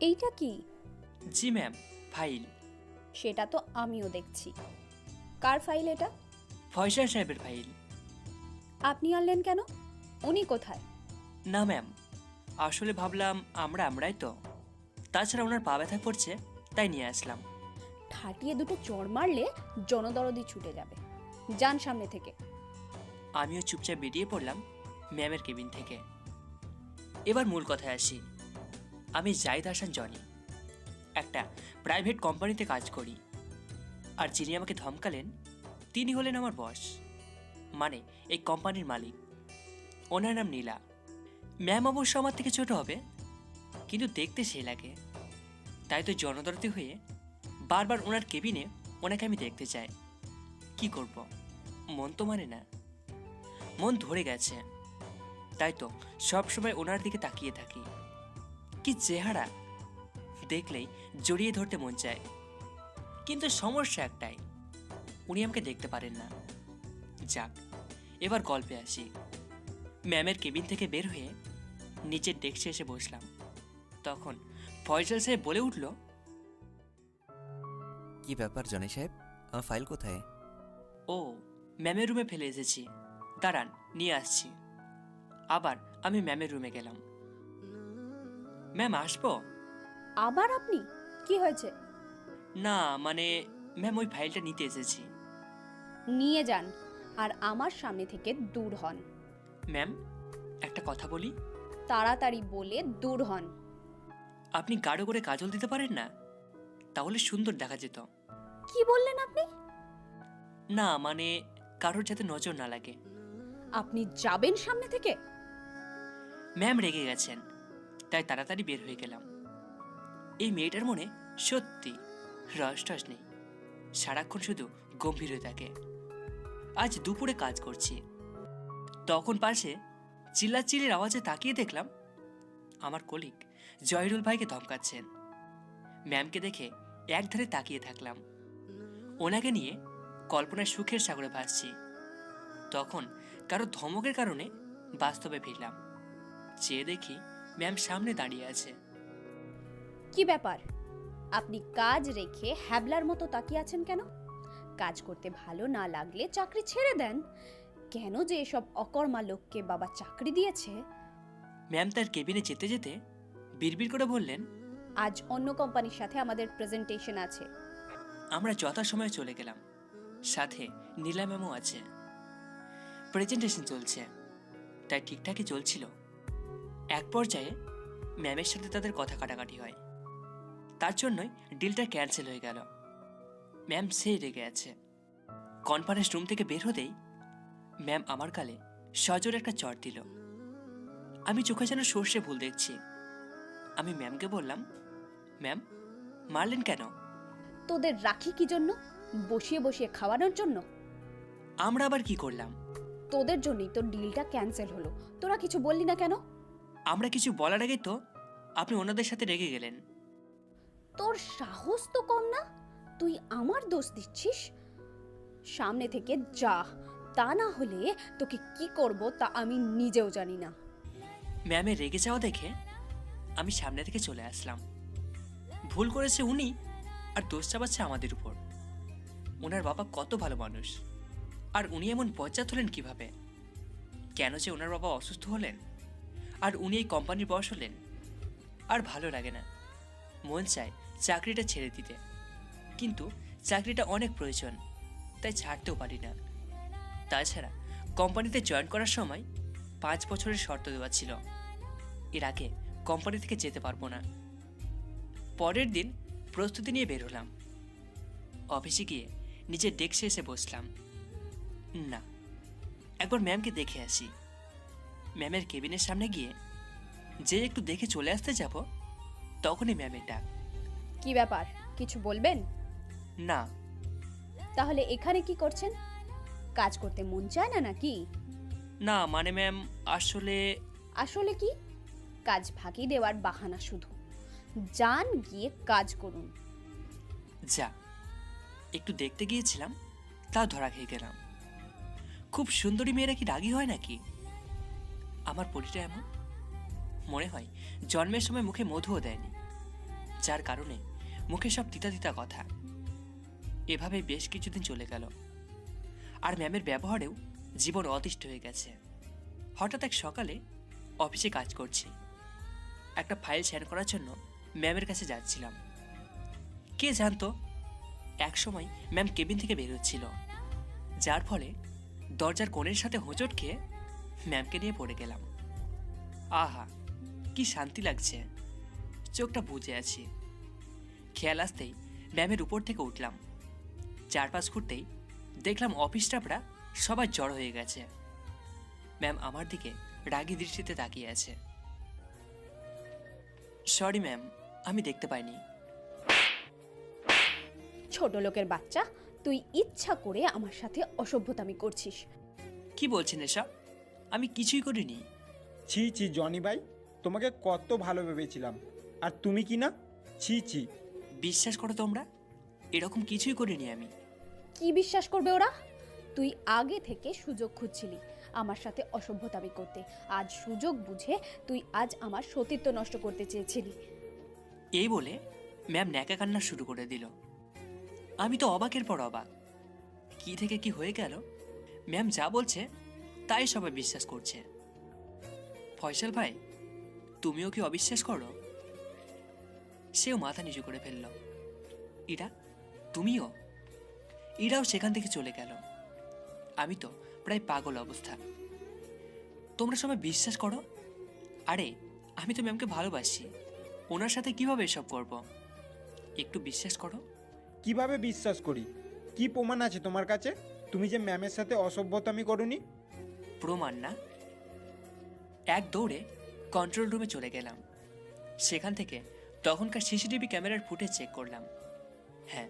এইটা কি? জি ম্যাম ফাইল। সেটা তো আমিও দেখছি। কার ফাইল এটা? ফয়সাল সাহেবের ফাইল। আপনি আনলেন কেন? উনি কোথায়? না ম্যাম আসলে ভাবলাম আমরা আমরাই তো। তাছাড়া ওনার পা ব্যথা করছে তাই নিয়ে আসলাম। ঠাটিয়ে দুটো চড় মারলে জনদরদি ছুটে যাবে। যান সামনে থেকে। আমিও চুপচাপ বেরিয়ে পড়লাম ম্যামের কেবিন থেকে। এবার মূল কথায় আসি। আমি জাহিদ হাসান, জনি। একটা প্রাইভেট কোম্পানিতে কাজ করি। আর যিনি আমাকে ধমকালেন, তিনি হলেন আমার বস মানে এই কোম্পানির মালিক। ওনার নাম নীলা। ম্যাম অবশ্য আমার থেকে ছোট হবে, কিন্তু দেখতে সেই লাগে। তাই তো জনদরতি হয়ে বারবার ওনার কেবিনে ওনাকে আমি দেখতে চাই। কি করব? মন তো মানে না। মন ধরে গেছে। তাই তো সবসময় ওনার দিকে তাকিয়ে থাকি। কি চেহারা? দেখলেই জড়িয়ে ধরতে মন চায়। কিন্তু সমস্যা একটাই উনি আমাকে দেখতে পারেন না। যাক এবার গল্পে আসি। ম্যামের কেবিন থেকে বের হয়ে নিচের ডেস্কে এসে বসলাম। তখন ফয়সাল সাহেব বলে উঠল কি ব্যাপার জনি সাহেব? আমার ফাইল কোথায়? ও ম্যামের রুমে ফেলে এসেছি। দাঁড়ান নিয়ে আসছি। আবার আমি ম্যামের রুমে গেলাম। ম্যাম আসব? আবার আপনি? কি হয়েছে? না মানে ম্যাম ওই ফাইলটা নিতে এসেছি। নিয়ে যান আর আমার সামনে থেকে দূর হন। ম্যাম একটা কথা বলি? তাড়াতাড়ি বলে দূর হন। আপনি গাঢ় করে কাজল দিতে পারেন না? তাহলে সুন্দর দেখা যেত। কি বললেন আপনি? না মানে কারোর যাতে নজর না লাগে। আপনি যাবেন সামনে থেকে? ম্যাম রেগে গেছেন। তাই তাড়াতাড়ি বের হয়ে গেলাম। এই মেয়েটার মনে সত্যি রস টস নেই। সারাক্ষণ শুধু গম্ভীর হয়ে থাকে। আজ দুপুরে কাজ করছি। তখন পাশে চিল্লাচিল্লির আওয়াজে তাকিয়ে দেখলাম আমার কলিগ জয়রুল ভাইকে ধমকাচ্ছেন। ম্যামকে দেখে একধারে তাকিয়ে থাকলাম। ওনাকে নিয়ে কল্পনায় সুখের সাগরে ভাসছি। তখন কারও ধমকের কারণে বাস্তবে ফিরলাম। চেয়ে দেখি ম্যাম সামনে দাঁড়িয়ে আছে। কি ব্যাপার? আপনি কাজ রেখে হ্যাবলার মতো তাকিয়ে আছেন কেন? কাজ করতে ভালো না লাগলে চাকরি ছেড়ে দেন। কেন যে এসব অকর্মা লোককে বাবা চাকরি দিয়েছে? ম্যাম তার কেবিনে যেতে যেতে বিড়বিড় করে বললেন আজ অন্য কোম্পানির সাথে আমাদের প্রেজেন্টেশন আছে। আমরা যথাসময়ে চলে গেলাম। সাথে নীলা ম্যামও আছে। প্রেজেন্টেশন চলছে। তাই ঠিকঠাকই চলছিল। এক পর্যায়ে ম্যামের সাথে তাদের কথা কাটাকাটি হয়। তার জন্যই ডিলটা ক্যান্সেল হয়ে গেল। ম্যাম সেই রেগে আছে। কনফারেন্স রুম থেকে বের হতেই ম্যাম আমার কালে সজোর একটা চট দিল। আমি চোখে যেন সর্ষে ভুল দেখছি। আমি ম্যামকে বললাম ম্যাম মারলেন কেন? তোদের রাখি কি জন্য? বসিয়ে বসিয়ে খাওয়ানোর জন্য? আমরা আবার কি করলাম? তোদের জন্যই তোর ডিলটা ক্যান্সেল হলো। তোরা কিছু বললি না কেন? আমরা কিছু বলার আগে তো আপনি ওনাদের সাথে রেগে গেলেন। তোর সাহস তো কম না? তুই আমার দোষ দিচ্ছিস? সামনে থেকে যা তা না হলে তোকে কি করব তা আমি নিজেও জানি না। ম্যামের রেগে যাওয়া দেখে আমি সামনে থেকে চলে আসলাম। ভুল করেছে উনি আর দোষ চাপাচ্ছে আমাদের উপর। ওনার বাবা কত ভালো মানুষ। আর উনি এমন বজ্জাত হলেন কীভাবে? কেন যে ওনার বাবা অসুস্থ হলেন? আর উনি এই কোম্পানির বস হলেন। আর ভালো লাগে না। মন চায় চাকরিটা ছেড়ে দিতে। কিন্তু চাকরিটা অনেক প্রয়োজন, তাই ছাড়তেও পারি না। তাছাড়া কোম্পানিতে জয়েন করার সময় পাঁচ বছরের শর্ত দেওয়া ছিল। এর আগে কোম্পানি থেকে যেতে পারব না। পরের দিন প্রস্তুতি নিয়ে বের হলাম। অফিসে গিয়ে নিজের ডেস্কে এসে বসলাম। না, একবার ম্যামকে দেখে আসি। ম্যামের কেবিনের সামনে গিয়ে যে একটু দেখে চলে আসতে যাব তখনই ম্যামের ডাক কি ব্যাপার? কিছু বলবেন? না। তাহলে এখানে কি করছেন? কাজ করতে মন চায় না নাকি? না মানে ম্যাম আসলে আসলে কি? কাজ ফাঁকি দেওয়ার বাহানা শুধু। যান গিয়ে কাজ করুন। যা একটু দেখতে গিয়েছিলাম তা ধরা খেয়ে গেলাম। খুব সুন্দরী মেয়েরা কি রাগী হয় নাকি? আমার পরিটা এমন? মনে হয়, জন্মের সময় মুখে মধুও দেয়নি। যার কারণে মুখে সব তিতা তিতা কথা। এভাবে বেশ কিছুদিন চলে গেল। আর ম্যামের ব্যবহারেও জীবন অতিষ্ঠ হয়ে গেছে। হঠাৎ এক সকালে অফিসে কাজ করছি। একটা ফাইল শেয়ার করার জন্য ম্যামের কাছে যাচ্ছিলাম। কে জানতো? এক সময় ম্যাম কেবিন থেকে বেরোচ্ছিল যার ফলে দরজার কোণের সাথে হোঁচট খেয়ে ম্যামকে নিয়ে পড়ে গেলাম। আহা কি শান্তি লাগছে। চোখটা বুঝে আছি। খেয়াল আসতেই ম্যামের উপর থেকে উঠলাম। চারপাশ ঘুরতেই দেখলাম অফিস স্টাফরা সবাই জড়ো হয়ে গেছে। ম্যাম আমার দিকে রাগী দৃষ্টিতে তাকিয়ে আছে। সরি ম্যাম আমি দেখতে পাইনি। ছোট লোকের বাচ্চা তুই ইচ্ছা করে আমার সাথে অসভ্যতামি করছিস। কি বলছেন এসব? আমি কিছুই করিনি। ছি ছি জনি ভাই তোমাকে কত ভালো ভেবেছিলাম। আর তুমি কি না? ছি ছি। বিশ্বাস করো তোমরা এরকম কিছুই করিনি আমি। কি বিশ্বাস করবে ওরা? তুই আগে থেকে সুযোগ খুঁজছিলি আমার সাথে অসভ্যতামি করতে। আজ সুযোগ বুঝে তুই আজ আমার সতীত্ব নষ্ট করতে চেয়েছিলি। এই বলে ম্যাম ন্যাকা কান্না শুরু করে দিল। আমি তো অবাকের পর অবাক। কি থেকে কি হয়ে গেল? ম্যাম যা বলছে তাই সবাই বিশ্বাস করছে। ফয়সাল ভাই, তুমিও কি অবিশ্বাস করো? সেও মাথা নিচু করে ফেলল। ইরা, তুমিও? ইরাও সেখান থেকে চলে গেল। আমি তো প্রায় পাগল অবস্থা। তোমরা সবাই বিশ্বাস করো? আরে, আমি তো ম্যামকে ভালোবাসি। ওনার সাথে কীভাবে এসব করব? একটু বিশ্বাস করো? কীভাবে বিশ্বাস করি? কি প্রমাণ আছে তোমার কাছে? তুমি যে ম্যামের সাথে অসভ্যতামি করনি? প্রমাণ না। এক দৌড়ে কন্ট্রোল রুমে চলে গেলাম। সেখান থেকে তখনকার সিসিটিভি ক্যামেরার ফুটেজ চেক করলাম। হ্যাঁ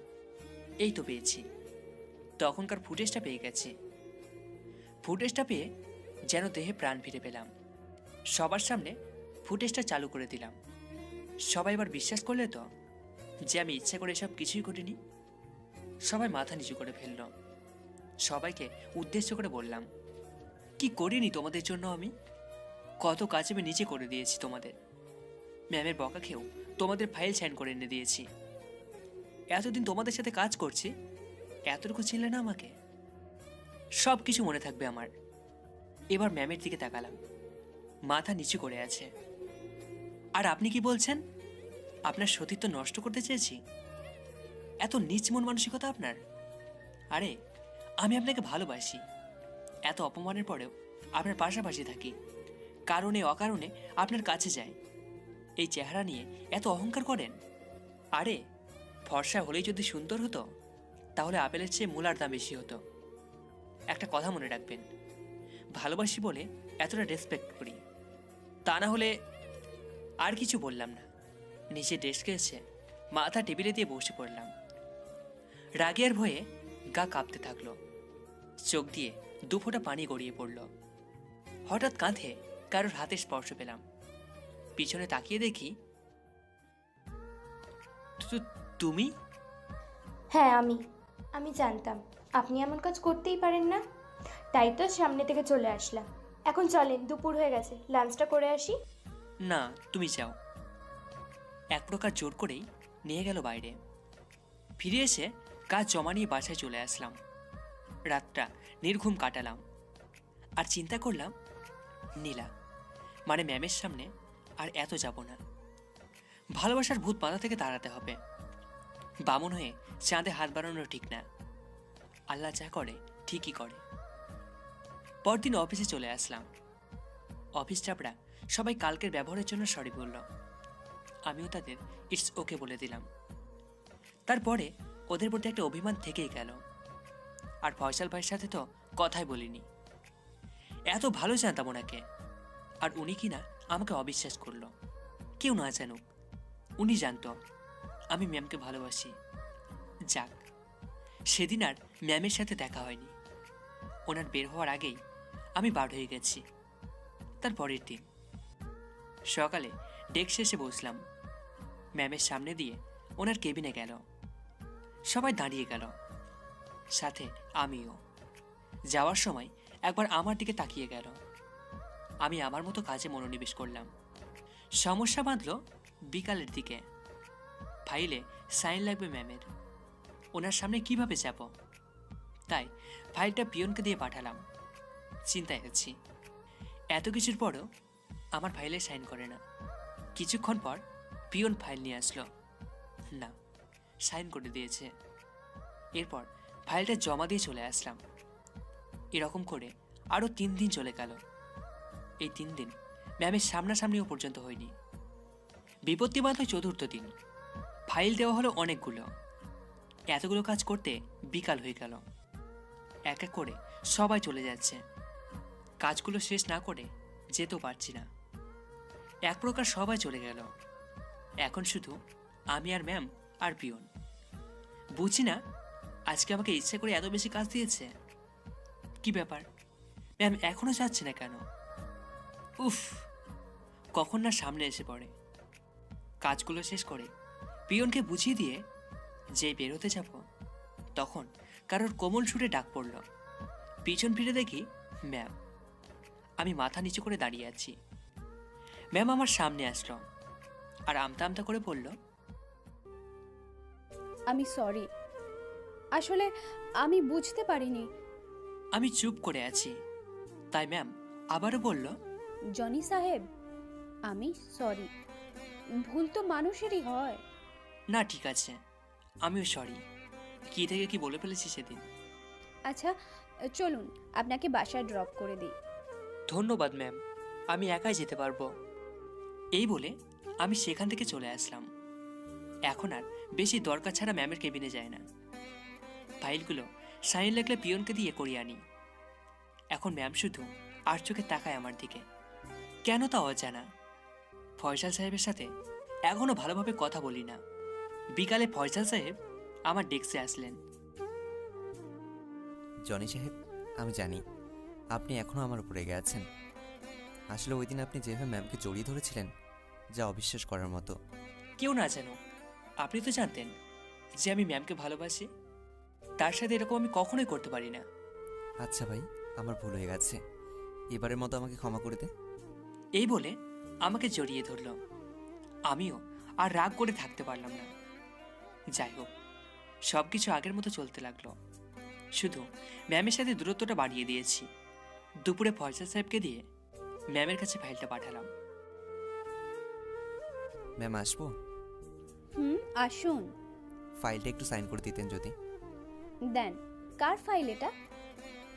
এই তো পেয়েছি। তখনকার ফুটেজটা পেয়ে গেছি। ফুটেজটা পেয়ে যেন দেহে প্রাণ ফিরে পেলাম। সবার সামনে ফুটেজটা চালু করে দিলাম। সবাই এবার বিশ্বাস করলে তো যে আমি ইচ্ছা করে এসব কিছুই করিনি? সবাই মাথা নিচু করে ফেলল। সবাইকে উদ্দেশ্য করে বললাম কি করিনি তোমাদের জন্য আমি? কত কাজ আমি নিচে করে দিয়েছি তোমাদের। ম্যামের বকা খেয়েও তোমাদের ফাইল সাইন করে এনে দিয়েছি। এতদিন তোমাদের সাথে কাজ করছি, এতটুকু ছিলে না আমাকে? সব কিছু মনে থাকবে আমার। এবার ম্যামের দিকে তাকালাম। মাথা নিচু করে আছে। আর আপনি কি বলছেন? আপনার সতীত্ব নষ্ট করতে চেয়েছি? এত নিচ মন মানসিকতা আপনার? আরে, আমি আপনাকে ভালোবাসি। এত অপমানের পরেও আপনার পাশাপাশি থাকি। কারণে অকারণে আপনার কাছে যাই। এই চেহারা নিয়ে এত অহংকার করেন? আরে, ফর্সা হলেই যদি সুন্দর হতো, তাহলে আপেলের চেয়ে মূলার দাম বেশি হতো। একটা কথা মনে রাখবেন, ভালোবাসি বলে এতটা রেসপেক্ট করি। তা না হলে আর কিছু বললাম না। নিচে ডেস্কে এসে মাথা টেবিলে দিয়ে বসে পড়লাম। রাগের ভয়ে গা কাঁপতে থাকল। চোখ দিয়ে দু ফোঁটা পানি গড়িয়ে পড়ল। হঠাৎ কাঁধে কারোর হাতে স্পর্শ পেলাম। পিছনে তাকিয়ে দেখি তুমি? হ্যাঁ আমি। আমি জানতাম। আপনি এমন কাজ করতেই পারেন না। তাই তো সামনে থেকে চলে আসলাম। এখন চলেন দুপুর হয়ে গেছে। লাঞ্চটা করে আসি? না তুমি যাও। এক প্রকার জোর করেই নিয়ে গেল বাইরে। ফিরে এসে কাজ জমা নিয়ে বাসায় চলে আসলাম। রাতটা নির্ঘুম কাটালাম। আর চিন্তা করলাম, নীলা মানে ম্যামের সামনে আর এত যাব না। ভালোবাসার ভূত মাথা থেকে তাড়াতে হবে। বামন হয়ে চাঁদে হাত বাড়ানো ঠিক না। আল্লাহ যা করে, ঠিকই করে। পরদিন অফিসে চলে আসলাম। অফিস স্টাফরা সবাই কালকের ব্যবহারের জন্য সরি বলল। আমিও তাদের ইটস ওকে বলে দিলাম। তারপরে ওদের প্রতি একটা অভিমান থেকেই গেল। আর ফয়সাল ভাইয়ের সাথে তো কথাই বলিনি। এত ভালো জানতাম ওনাকে। আর উনি কিনা আমাকে অবিশ্বাস করল। কেউ না জানুক। উনি জানতো, আমি ম্যামকে ভালোবাসি। যাক, সেদিন আর ম্যামের সাথে দেখা হয়নি। ওনার বের হওয়ার আগেই আমি বার হয়ে গেছি। তার পরের দিন। সকালে ডেস্ক শেষে বসলাম। ম্যামের সামনে দিয়ে ওনার কেবিনে গেল। সবাই দাঁড়িয়ে গেল। সাথে আমিও। যাওয়ার সময় একবার আমার দিকে তাকিয়ে গেল। আমি আমার মতো কাজে মনোনিবেশ করলাম। সমস্যা বাঁধল বিকালের দিকে। ফাইলে সাইন লাগবে ম্যামের। ওনার সামনে কীভাবে যাব? তাই ফাইলটা পিয়নকে দিয়ে পাঠালাম। চিন্তায় আছি। এত কিছুর পরও আমার ফাইলে সাইন করে না। কিছুক্ষণ পর পিয়ন ফাইল নিয়ে আসলো। না, সাইন করে দিয়েছে। এরপর ফাইলটা জমা দিয়ে চলে আসলাম। এরকম করে আরও তিন দিন চলে গেল। এই তিন দিন ম্যামের সামনাসামনিও পর্যন্ত হয়নি। বিপত্তি বাঁধল চতুর্থ দিন। ফাইল দেওয়া হলো অনেকগুলো। এতগুলো কাজ করতে বিকাল হয়ে গেল। এক এক করে সবাই চলে যাচ্ছে। কাজগুলো শেষ না করে যেতেও পারছি না। এক প্রকার সবাই চলে গেল। এখন শুধু আমি আর ম্যাম আর পিয়ন। বুঝি না আজকে আমাকে ইচ্ছে করে এত বেশি কাজ দিয়েছে? কি ব্যাপার? ম্যাম, এখনও যাচ্ছে না কেন? উফ, কখন না সামনে এসে পড়ে। কাজগুলো শেষ করে পিয়নকে বুঝিয়ে দিয়ে যেই বেরোতে যাব, তখন কারোর কোমল সুরে ডাক পড়ল। পিছন ফিরে দেখি, ম্যাম, আমি মাথা নিচু করে দাঁড়িয়ে আছি। ম্যাম আমার সামনে আসলো আর আমতা আমতা করে বলল, আমি সরি আসলে আমি বুঝতে পারিনি। আমি চুপ করে আছি। তাই ম্যাম আবারও বলল জনি সাহেব আমি সরি। ভুল তো মানুষেরই হয়। না ঠিক আছে। আমিও সরি। কি থেকে কি বলে ফেলেছি সেদিন। আচ্ছা চলুন আপনাকে বাসায় ড্রপ করে দিই। ধন্যবাদ ম্যাম। আমি একাই যেতে পারব। এই বলে আমি সেখান থেকে চলে আসলাম। এখন আর বেশি দরকার ছাড়া ম্যামের কেবিনে যায় না। ফাইলগুলো সাইন লাগলে পিয়নকে দিয়ে করিয়ে আনি। এখন ম্যাম শুধু আর চোখে তাকায় আমার দিকে। কেন তা অজানা? ফয়সাল সাহেবের সাথে এখনও ভালোভাবে কথা বলি না। বিকালে ফয়সাল সাহেব আমার ডেস্কে আসলেন। জনি সাহেব আমি জানি আপনি এখনও আমার উপরে রেগে আছেন। আসলে ওই দিন আপনি যেভাবে ম্যামকে জড়িয়ে ধরেছিলেন যা অবিশ্বাস করার মতো। কেউ না জানো আপনি তো জানতেন যে আমি ম্যামকে ভালোবাসি। তার সাথে এরকম আমি কখনোই করতে পারি না। আচ্ছা ভাই আমার ভুল হয়ে গেছে। এবারের মতো আমাকে ক্ষমা করে দে। এই বলে আমাকে জড়িয়ে ধরল। আমিও আর রাগ করে থাকতে পারলাম না। যাই হোক সব কিছু আগের মতো চলতে লাগল। শুধু ম্যামের সাথে দূরত্বটা বাড়িয়ে দিয়েছি। দুপুরে ফয়সাল সাহেবকে দিয়ে ম্যামের কাছে ফাইলটা পাঠালাম। ম্যাম আসব? হুম আসুন। ফাইলটা একটু সাইন করে দিতেন যদি। দেন কার ফাইল এটা?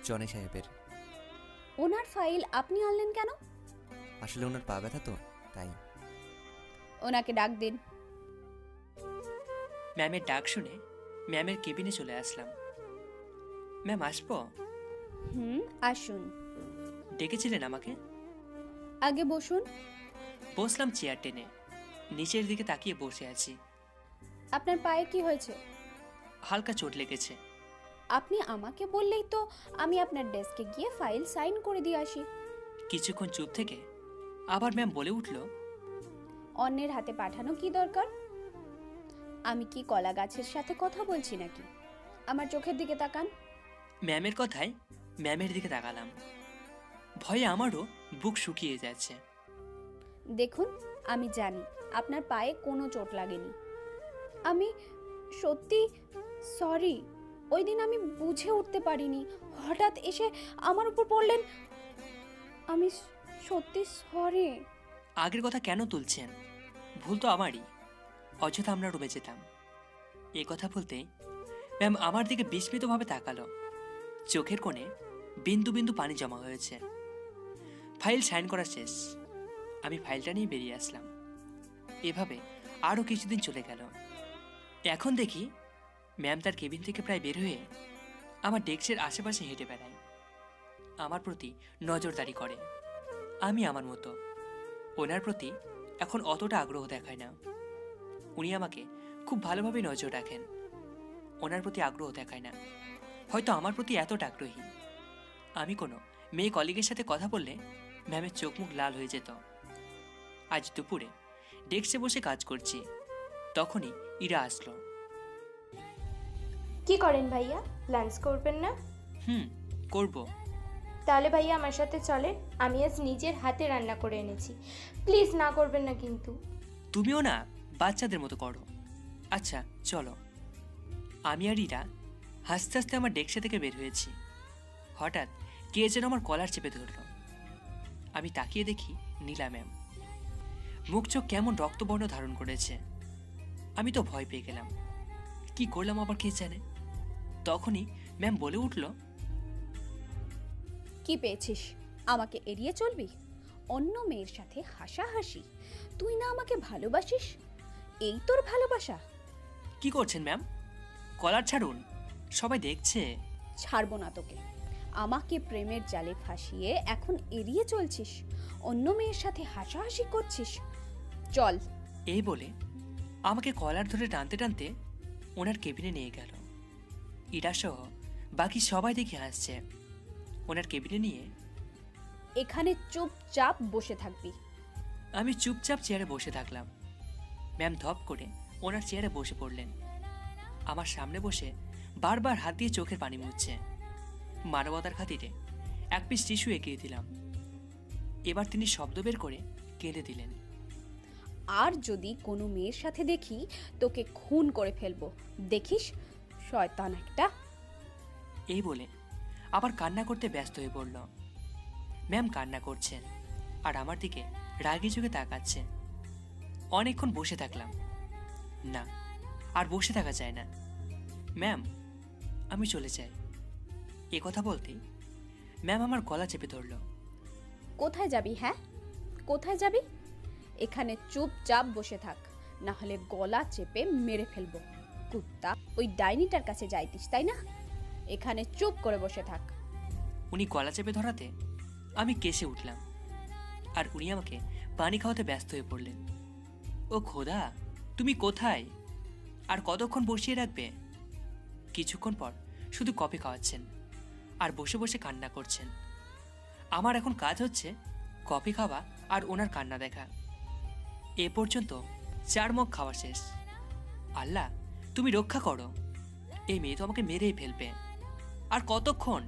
জনি সাহেবের। ওনার ফাইল আপনি আনলেন কেন? আসলে ওনার পা ব্যথা তো তাই। ওনাকে ডাক দিন। ম্যামের ডাক শুনে ম্যামের কেবিনে চলে আসলাম। ম্যাম আসব? হুম আসুন। ডেকেছিলেন আমাকে? আগে বসুন। বসলাম চেয়ার টেনে নিচের দিকে তাকিয়ে বসে আছি। আপনার পায়ে কি হয়েছে? হালকা চোট লেগেছে। আপনি আমাকে বললেই তো আমি আপনার ডেস্কে গিয়ে ফাইল সাইন করে দিয়ে আসি। কিছুক্ষণ চুপ থেকে আবার ম্যাম বলে উঠল অন্যের হাতে পাঠানো কি দরকার? আমি কি কলা গাছের সাথে কথা বলছি নাকি? আমার চোখের দিকে তাকান। ম্যামের কথায় ম্যামের দিকে তাকালাম। ভয়ে আমারও বুক শুকিয়ে যাচ্ছে। দেখুন আমি জানি আপনার পায়ে কোনো চোট লাগেনি। আমি সত্যি সরি ওই দিন আমি বুঝে উঠতে পারিনি। হঠাৎ এসে আমার উপর পড়লেন, আমি সত্যি সরি আগের কথা কেন তুলছেন? ভুল তো আমারই। অযথা আমরা রুমে যেতাম। এ কথা বলতেই ম্যাম আমার দিকে বিস্মিতভাবে তাকালো। চোখের কোণে বিন্দু বিন্দু পানি জমা হয়েছে। ফাইল সাইন করা শেষ। আমি ফাইলটা নিয়ে বেরিয়ে আসলাম। এভাবে আরও কিছুদিন চলে গেল। এখন দেখি ম্যাম তার কেবিন থেকে প্রায় বের হয়ে আমার ডেস্কের আশেপাশে হেঁটে বেড়ায়। আমার প্রতি নজরদারি করে। আমি আমার মতো। ওনার প্রতি এখন অতটা আগ্রহ দেখায় না। উনি আমাকে খুব ভালোভাবে নজর রাখেন। ওনার প্রতি আগ্রহ দেখায় না। হয়তো আমার প্রতি এতটা আগ্রহী। আমি কোনো মেয়ে কলিগের সাথে কথা বললে ম্যামের চোখ মুখ লাল হয়ে যেত। আজ দুপুরে ডেস্কে বসে কাজ করছি। তখনই ইরা আসলো। কি করেন ভাইয়া? লাঞ্চ করবেন না? হুম করব। তাহলে ভাইয়া আমার সাথে চলেন আমি আজ নিজের হাতে রান্না করে এনেছি। প্লিজ না করবেন না কিন্তু। তুমিও না বাচ্চাদের মতো করো। আচ্ছা চলো। আমি আর ইরা হাসতে হাসতে আমার ডেস্কে থেকে বের হয়েছি। হঠাৎ কে যেন আমার কলার চেপে ধরল। আমি তাকিয়ে দেখি নীলা ম্যাম। মুখ চোখ কেমন রক্তবর্ণ ধারণ করেছে। আমি তো ভয় পেয়ে গেলাম। কি করলাম আবার কে জানে? তখনই ম্যাম বলে উঠল কি পেয়েছিস? আমাকে এড়িয়ে চলবি? অন্য মেয়ের সাথে হাসাহাসি? তুই না আমাকে ভালোবাসিস? এই তোর ভালোবাসা? কি করছেন ম্যাম? কলার ছাড়ুন সবাই দেখছে। ছাড়বো না তোকে। আমাকে প্রেমের জালে ফাঁসিয়ে এখন এড়িয়ে চলছিস? অন্য মেয়ের সাথে হাসাহাসি করছিস? চল। এই বলে আমাকে কলার ধরে টানতে টানতে ওনার কেবিনে নিয়ে গেল। ইরা সহ বাকি সবাই দেখে হাসছে। ওনার কেবিনে নিয়ে? এখানে চুপচাপ বসে থাকবি। আমি চুপচাপ চেয়ারে বসে থাকলাম। ম্যাম ধপ করে ওনার চেয়ারে বসে পড়লেন। আমার সামনে বসে বারবার হাত দিয়ে চোখের পানি মুছছে। মানবতার খাতিরে এক পিস টিস্যু এগিয়ে দিলাম। এবার তিনি শব্দ বের করে কেঁদে দিলেন। আর যদি কোনো মেয়ের সাথে দেখি তোকে খুন করে ফেলব। দেখিস শয়তান একটা। এই বলে আবার কান্না করতে ব্যস্ত হয়ে পড়ল। ম্যাম কান্না করছেন আর আমার দিকে রাগি চোখে তাকাচ্ছে অনেকক্ষণ বসে থাকলাম। না আর বসে থাকা যায় না। ম্যাম আমি চলে যাই। এ কথা বলতেই ম্যাম আমার গলা চেপে ধরল। কোথায় যাবি হ্যাঁ? কোথায় যাবি? এখানে চুপচাপ বসে থাক না হলে গলা চেপে মেরে ফেলব। কুত্তা ওই ডাইনিটার কাছে যাইতিস, তাই না? এখানে চুপ করে বসে থাক। উনি গলা চেপে ধরাতে আমি কেসে উঠলাম আর উনি আমাকে পানি খাওয়াতে ব্যস্ত হয়ে পড়লেন। ও খোদা, তুমি কোথায়? আর কতক্ষণ বসিয়ে রাখবে? কিছুক্ষণ পর শুধু কফি খাওয়াচ্ছেন আর বসে বসে কান্না করছেন। আমার এখন কাজ হচ্ছে কফি খাওয়া আর ওনার কান্না দেখা। এ পর্যন্ত চার মগ খাওয়া শেষ। আল্লাহ তুমি রক্ষা করো। এই মেয়ে তো আমাকে মেরেই ফেলবে। আর কতক্ষণ